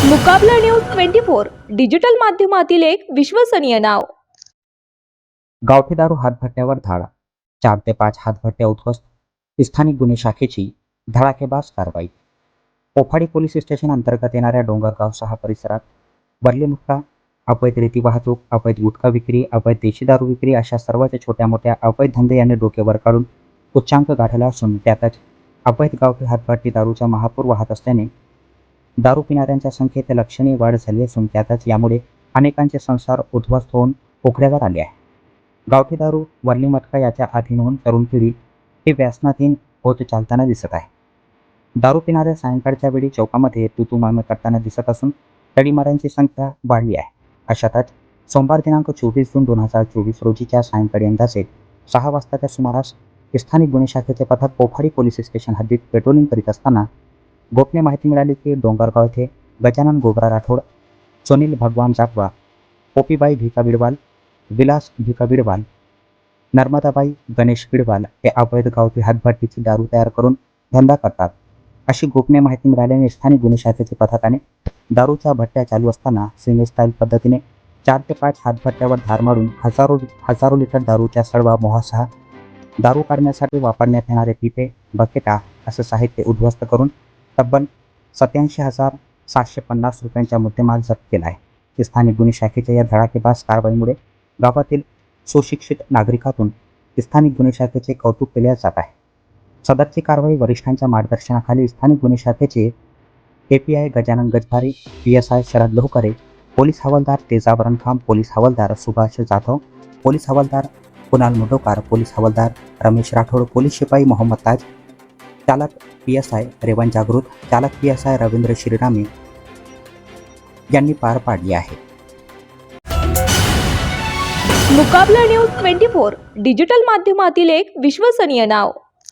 Muqabla news twenty four digital माध्यमातील एक विश्वसनीय नाव. गावठी दारू हातभट्ट्यावर धाडा. चार ते पाच हातभट्ट्या उद्ध्वस्त. स्थानिक गुन्हे शाखेची धडाकेबाज कारवाई. पोफाडी पोलीस स्टेशन अंतर्गत येणाऱ्या डोंगरगाव सहा परिसरात बर्ली मुक्का अवैध रेती वाहतूक अवैध गुटखा विक्री अवैध देशी दारू विक्री अशा सर्वच छोट्या मोठ्या अवैध धंदे यांनी डोकेवर काढून उच्चांक गाठला असून त्यातच अवैध गावठी हातभट्टी दारूचा महापूर वाहत असल्याने दारू पिणाऱ्यांच्या संख्येत लक्षणीय वाढ झाली असून त्यातच यामुळे अनेकांचे संसार उद्ध्वस्त होऊन उघड्यावर आले आहे. गावठी दारू वल्ली मटका याच्या अधीन होऊन तरुण पिढी ही व्यसनाधीन होत चालताना दिसत आहे. दारू पिणाऱ्या सायंकाळच्या वेळी चौकामध्ये तुतुमामे करताना दिसत असून तडीमाऱ्यांची संख्या वाढली आहे. अशातच सोमवार दिनांक चोवीस जून दोन हजार चोवीस रोजीच्या सायंकाळी अंदाजे सहा वाजताच्या सुमारास स्थानिक गुन्हे शाखेचे पथक पोफाडी पोलीस स्टेशन हद्दीत पेट्रोलिंग करीत असताना गोपनीय माहिती मिळाली की डोंगरगाव येथे गजानन गोबरा राठोड सुनील भगवान जापवा पोपीबाई भिका बिडवाल विलास भिका बिडवाल नर्मदाबाई गणेश बिडवाल हे अवैध गावठी हातभट्टीची दारू तयार करून धंदा करतात. अशी गोपनीय माहिती मिळाल्याने स्थानिक गुन्हे शाखेच्या पथकाने दारूच्या भट्ट्या चालू असताना सिंगल स्टाईल पद्धतीने चार ते पाच हातभट्ट्यावर धार मारून हजारो हजारो लिटर दारूच्या सडवा मोहासह दारू काढण्यासाठी वापरण्यात येणारे पिपे बकेटा असं साहित्य उद्ध्वस्त करून तब्बल सत्याऐंशी हजार सातशे पन्नास रुपयांच्या मुद्देमाल जप्त केला आहे. स्थानिक गुन्हे शाखेच्या या धडाकेबाज कारवाईमुळे गावातील सुशिक्षित नागरिकातून स्थानिक गुन्हे शाखेचे कौतुक केले जात आहे. सदरची कारवाई वरिष्ठांच्या मार्गदर्शनाखाली स्थानिक गुन्हे शाखेचे A P I Gajanan Gajbhare P S I Sharad Lohkare police हवालदार तेजावरण खाम पोलीस हवालदार सुभाष जाधव पोलीस हवालदार कुणाल मुंडोकार पोलीस हवालदार रमेश राठोड पोलीस शिपाई मोहम्मद ताज चालक पी एस आय रेवण जागृत चालक P S I Ravindra Shrirame यांनी पार पाडली आहे. Muqabla news twenty four digital माध्यमातील एक विश्वसनीय नाव.